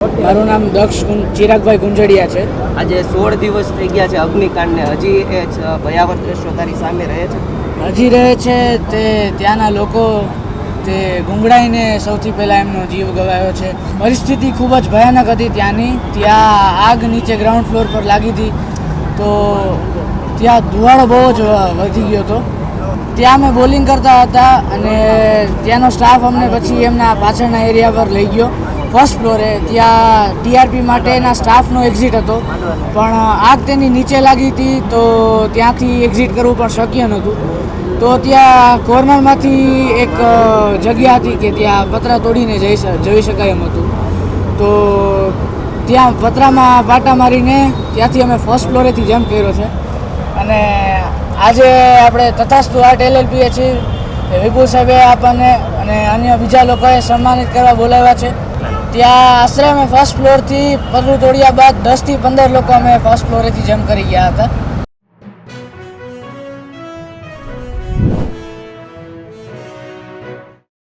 મારું નામ દક્ષ ચિરાગભાઈ ગુંજડિયા છે. આજે સોળ દિવસ થઈ ગયા છે અગ્નિકાંડને. હજી એ જ ભયાવહ દ્રશ્યો તારી સામે રહે છે? હજી રહે છે તે ત્યાંના લોકો તે ગુંગળાઈને સૌથી પહેલાં એમનો જીવ ગવાયો છે. પરિસ્થિતિ ખૂબ જ ભયાનક હતી ત્યાંની. ત્યાં આગ નીચે ગ્રાઉન્ડ ફ્લોર પર લાગી હતી. તો ત્યાં ધુવાળો બહુ જ વધી ગયો હતો. ત્યાં અમે બોલિંગ કરતા હતા અને ત્યાંનો સ્ટાફ અમને પછી એમના પાછળના એરિયા પર લઈ ગયો. ફર્સ્ટ ફ્લોરે ત્યાં ટીઆરપી માટેના સ્ટાફનો એક્ઝિટ હતો. પણ આગ તેની નીચે લાગી હતી તો ત્યાંથી એક્ઝિટ કરવું પણ શક્ય નહોતું. તો ત્યાં કોર્નરમાંથી એક જગ્યા હતી કે ત્યાં પતરા તોડીને જઈ જઈ શકાય એમ હતું. તો ત્યાં પતરામાં પાટા મારીને ત્યાંથી અમે ફર્સ્ટ ફ્લોરેથી જમ્પ કર્યો છે. અને આજે આપણે તથાસ્તુ આર્ટ એલએલપીએ છીએ. વિપુલ સાહેબે આપણને અને અન્ય બીજા લોકોએ સન્માનિત કરવા બોલાવ્યા છે. ત્યાં આશરે અમે ફર્સ્ટ ફ્લોરથી પગલું તોડ્યા બાદ દસથી પંદર લોકો અમે ફર્સ્ટ ફ્લોરેથી જમ્પ કરી ગયા હતા.